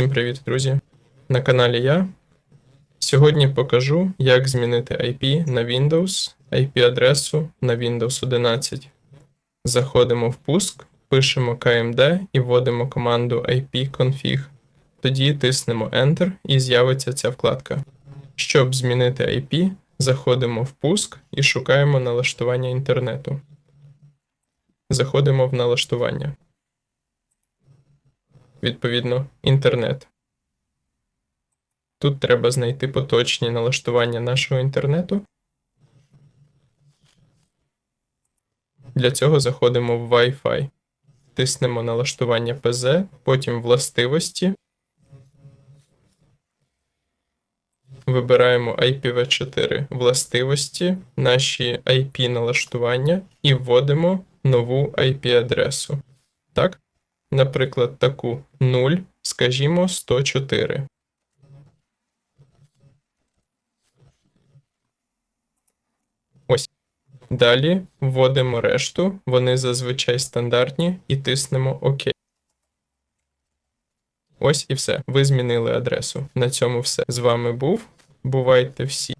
Всім привіт, друзі! На каналі я. Сьогодні покажу, як змінити IP на Windows, IP-адресу на Windows 11. Заходимо в пуск, пишемо KMD і вводимо команду ipconfig. Тоді тиснемо Enter і з'явиться ця вкладка. Щоб змінити IP, заходимо в пуск і шукаємо налаштування інтернету. Заходимо в налаштування. Відповідно, інтернет. Тут треба знайти поточні налаштування нашого інтернету. Для цього заходимо в Wi-Fi. Тиснемо налаштування PZ, потім властивості. Вибираємо IPv4 властивості, наші IP налаштування і вводимо нову IP-адресу. Так? Наприклад, таку 0, скажімо, 104. Ось. Далі вводимо решту, вони зазвичай стандартні, і тиснемо ОК. Ось і все. Ви змінили адресу. На цьому все. З вами був. Бувайте всі.